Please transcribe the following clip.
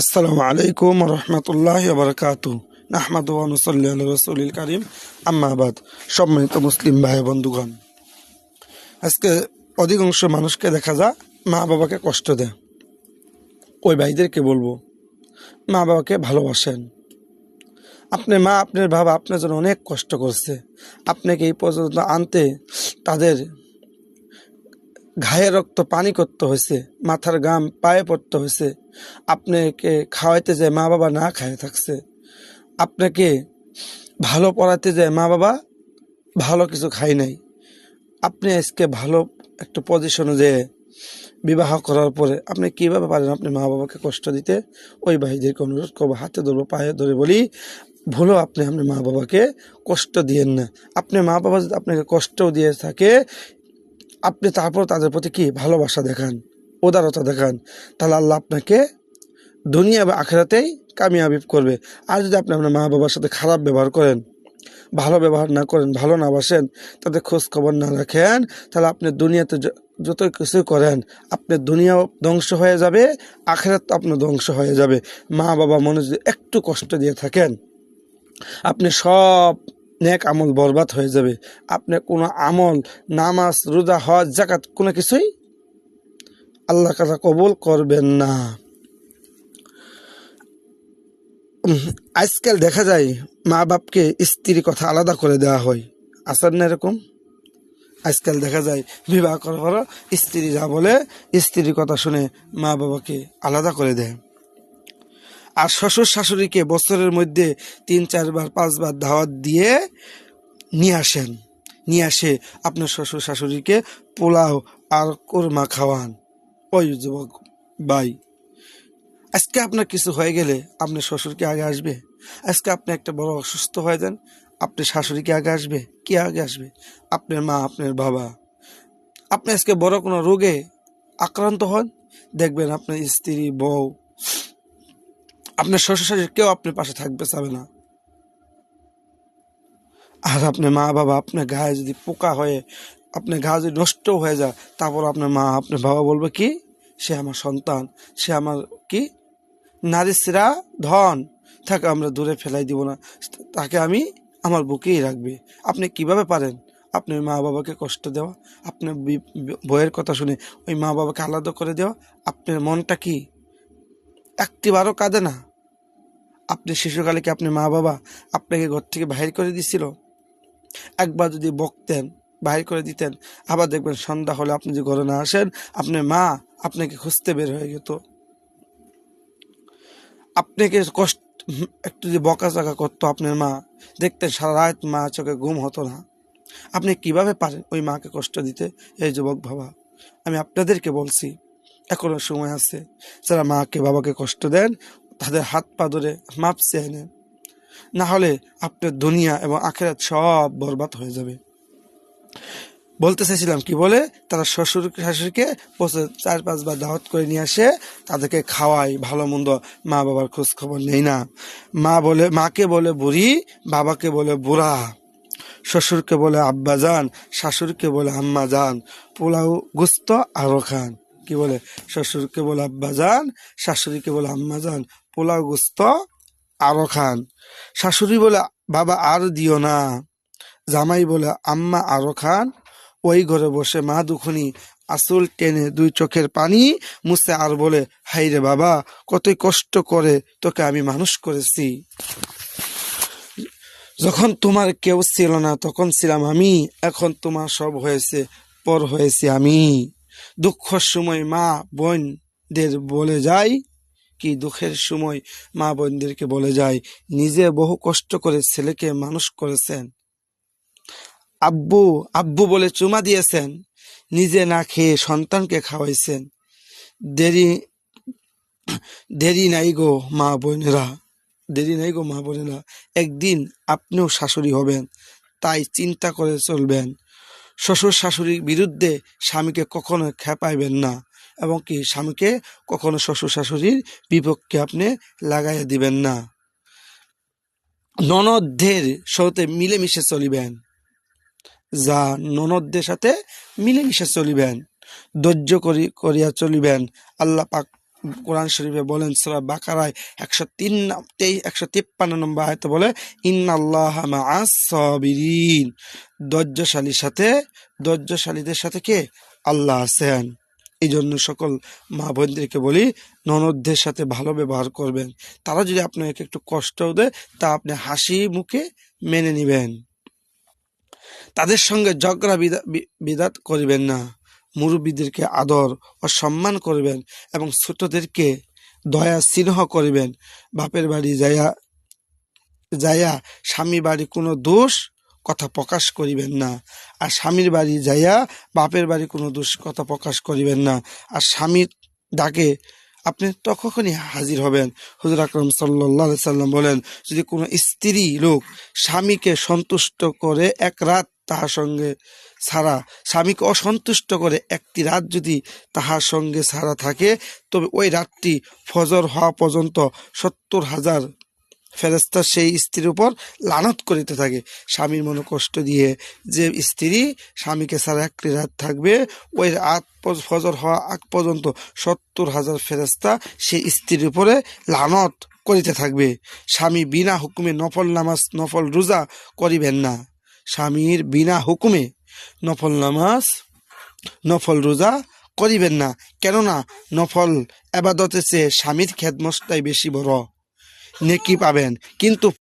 আসসালামু আলাইকুম রহমতুল্লাহ বরকাত নাহমাদ ওয়ানুসল্লি রসুলিল করিম। আম্মাবাদ সম্মানিত মুসলিম ভাই বন্ধুগণ, আজকে অধিকাংশ মানুষকে দেখা যায় মা বাবাকে কষ্ট দেয়। ওই ভাইদেরকে বলব, মা বাবাকে ভালোবাসেন। আপনার মা, আপনার বাবা আপনার জন্য অনেক কষ্ট করছে। আপনাকে এই পর্যন্ত আনতে তাদের ঘায়ে রক্ত পানি করতে হয়েছে মাথার গাম পায়ে পড়তে হয়েছে আপনাকে খাওয়াইতে যায় মা বাবা না খায় থাকছে। আপনাকে ভালো পড়াতে যায় মা বাবা ভালো কিছু খাই নাই। আপনি আজকে ভালো একটা পজিশনে যে বিবাহ করার পরে আপনি কীভাবে পারেন আপনি মা বাবাকে কষ্ট দিতে? ওই ভাইদেরকে অনুরোধ করব, হাতে ধরবো, পায়ে ধরে বলি, ভুলো আপনি আপনার মা বাবাকে কষ্ট দিয়েন না। আপনি মা বাবা যদি আপনাকে কষ্টও দিয়ে থাকে আপনি তারপর তাদের প্রতি কি ভালোবাসা দেখান, উদারতা দেখান, তাহলে আল্লাহ আপনাকে দুনিয়া বা আখেরাতেই কামিয়াবি করবে। আর যদি আপনি আপনার মা বাবার সাথে খারাপ ব্যবহার করেন, ভালো ব্যবহার না করেন, ভালো না বাসেন, তাদের খোঁজ খবর না রাখেন, তাহলে আপনি দুনিয়াতে যত কিছু করেন, আপনার দুনিয়াও ধ্বংস হয়ে যাবে আখেরাত আপনার ধ্বংস হয়ে যাবে। মা বাবা মনে যদি একটু কষ্ট দিয়ে থাকেন, আপনি সব নেক আমল বরবাদ হয়ে যাবে। আপনি কোনো আমল, নামাজ, রোজা, হজ জাকাত কোনো কিছুই আল্লাহ কাছে কবুল করবেন না। আজকাল দেখা যায় মা বাপকে স্ত্রী কথা আলাদা করে দেওয়া হয়। আসার না এরকম? আজকাল দেখা যায় বিবাহ করার পর স্ত্রী যা বলে, স্ত্রীর কথা শুনে মা বাবাকে আলাদা করে দেয়। আর শ্বশুর শাশুড়িকে বছরের মধ্যে তিন, চারবার, পাঁচবার দাওয়াত দিয়ে নিয়ে আসেন। নিয়ে আসে আপনার শ্বশুর শাশুড়িকে পোলাও আর কোরমা খাওয়ান। ওই যুবক বাই আজকে আপনার কিছু হয়ে গেলে আপনার শ্বশুরকে আগে আসবে? আজকে আপনি একটা বড় অসুস্থ হয়ে যান, আপনার শাশুড়িকে আগে আসবে? কে আগে আসবে? আপনার মা, আপনার বাবা। আপনি আজকে বড় কোনো রোগে আক্রান্ত হন? দেখবেন আপনার স্ত্রী, বউ আপনার শ্বশুর শাশুড়ি কেউ আপনার পাশে থাকবে, চাবে না। আর আপনার মা বাবা আপনার গায়ে যদি পোকা হয়ে, আপনার গা যদি নষ্ট হয়ে যায়, তারপর আপনার মা, আপনার বাবা বলবে কি, সে আমার সন্তান, সে আমার কি নারীশ্রা ধন, তাকে আমরা দূরে ফেলাই দিব না। তাকে আমি আমার বুকেই রাখবে। আপনি কীভাবে পারেন? আপনার মা বাবাকে কষ্ট দেওয়া, আপনার বইয়ের কথা শুনে ওই মা বাবাকে আলাদা করে দেওয়া, আপনার মনটা কি? একটিবারও কাঁদে না। আপনি শিশুকালে কি আপনি মা বাবা আপনাকে ঘর থেকে বাহির করে দিছিল? একবার যদি বকতেন, বাহির করে দিতেন, আবার দেখবেন সন্ধ্যা হলে আপনি যে ঘরে না আসেন আপনার মা, আপনাকে খুঁজতে বের হয়ে যেত আপনাকে কষ্ট, একটু যে বকাঝকা করতো আপনার মা, দেখতেন সারা রাত মা চোখে ঘুম হতো না। আপনি কীভাবে পারেন ওই মাকে কষ্ট দিতে? এই যুবক বাবা, আমি আপনাদেরকে বলছি এখনও সময় আছে। যারা মাকে, বাবাকে কষ্ট দেন, তাদের হাত পা ধরে মাপ চেয়ে নেন। না হলে আপনার দুনিয়া এবং আখেরাত সব বরবাদ হয়ে যাবে। বলতে চাইছিলাম কি বলে, তারা শ্বশুর শাশুড়িকে বছর চার পাঁচবার দাওয়াত করে নিয়ে আসে, তাদেরকে খাওয়াই, ভালো মন্দ মা বাবার খোঁজ খবর নেই না। মা বলে, মাকে বলে বুড়ি, বাবাকে বলে বুড়া। শ্বশুরকে বলে আব্বা যান শাশুড়িকে বলে আম্মা যান পোলাও, গুস্ত, আরও খান। কি বলে শ্বশুরকে বলে আব্বা যান শাশুড়িকে বলে আম্মা যান পোলাও গোস্ত, আরও খান। শাশুড়ি বলে, বাবা আর দিও না। জামাই বলে, আম্মা আরও খান। ওই ঘরে বসে মা দুখনি আসল টেনে দুই চোখের পানি মুছে আর বলে, হাই রে বাবা কতই কষ্ট করে তোকে আমি মানুষ করেছি। যখন তোমার কেউ ছিল না, তখন ছিলাম আমি, এখন তোমার সব হয়েছে, পর হয়েছে আমি। দুঃখের সময় মা বোনদের বলে যাই কি দুঃখের সময় মা বোনদেরকে বলে যায়, নিজে বহু কষ্ট করে ছেলেকে মানুষ করেছেন। আব্বু আব্বু বলে চুমা দিয়েছেন, নিজে না খেয়ে সন্তানকে খাওয়াইছেন। দেরি দেরি নাই গো মা বোনেরা, দেরি নাই গো মা বোনেরা, একদিন আপনিও শাশুড়ি হবেন, তাই চিন্তা করে চলবেন। শ্বশুর শাশুড়ির বিরুদ্ধে স্বামীকে কখনো খেপাইবেন না এবং কি স্বামীকে কখনো শ্বশুর শাশুড়ির বিপক্ষে আপনি লাগাইয়া দিবেন না। ননদদের সাথে মিলেমিশে চলিবেন। যা ননদদের সাথে মিলেমিশে চলিবেন। ধৈর্য করি, করিয়া চলিবেন। আল্লাহ পাক কোরআন শরীফে বলেন, সুরা বাকারায় একশো তিন একশো তিপ্পান্ন নম্বর আয়তে বলে, ইন্নাল্লাহ সাবিরিন। ধৈর্যশালীর সাথে, ধৈর্যশালীদের সাথে কে? আল্লাহ আছেন। এই জন্য সকল মা বোনদেরকে বলি, ননদদের সাথে ভালো ব্যবহার করবেন। তারা যদি আপনাকে একটু কষ্টও দেয়, তা আপনি হাসি মুখে মেনে নেবেন। তাদের সঙ্গে ঝগড়া বিদা- বিদাত করিবেন না। মুরব্বীদেরকে আদর ও সম্মান করবেন এবং ছোটদেরকে দয়া স্নেহ করবেন। বাপের বাড়ি যাইয়া যাইয়া স্বামী বাড়ি কোনো দোষ কথা প্রকাশ করিবেন না। আর স্বামীর বাড়ি যাইয়া বাপের বাড়ি কোনো দোষ কথা প্রকাশ করিবেন না। আর স্বামীর ডাকে আপনি তখনই হাজির হবেন। হুজুর আকরম সাল্লাহ সাল্লাম বলেন, যদি কোনো স্ত্রী লোক স্বামীকে সন্তুষ্ট করে এক রাত তাহার সঙ্গে ছাড়া স্বামীকে অসন্তুষ্ট করে একটি রাত যদি তাহার সঙ্গে সারা থাকে, তবে ওই রাতটি ফজর হওয়া পর্যন্ত সত্তর হাজার ফেরেস্তা সেই স্ত্রীর উপর লানত করিতে থাকে। স্বামীর মনে কষ্ট দিয়ে যে স্ত্রী স্বামীকে ছাড়া একটি রাত থাকবে, ওই রাত ফজর হওয়া আগ পর্যন্ত সত্তর হাজার ফেরেস্তা সেই স্ত্রীর উপরে লানত করিতে থাকবে। স্বামী বিনা হুকুমে নফল নামাজ, নফল রোজা করিবেন না। স্বামীর বিনা হুকুমে নফল নামাজ, নফল রোজা করিবেন না। কেননা নফল আবাদতে চেয়ে স্বামীর খেদমস্তাই বেশি বড়। নেকি পাবেন। কিন্তু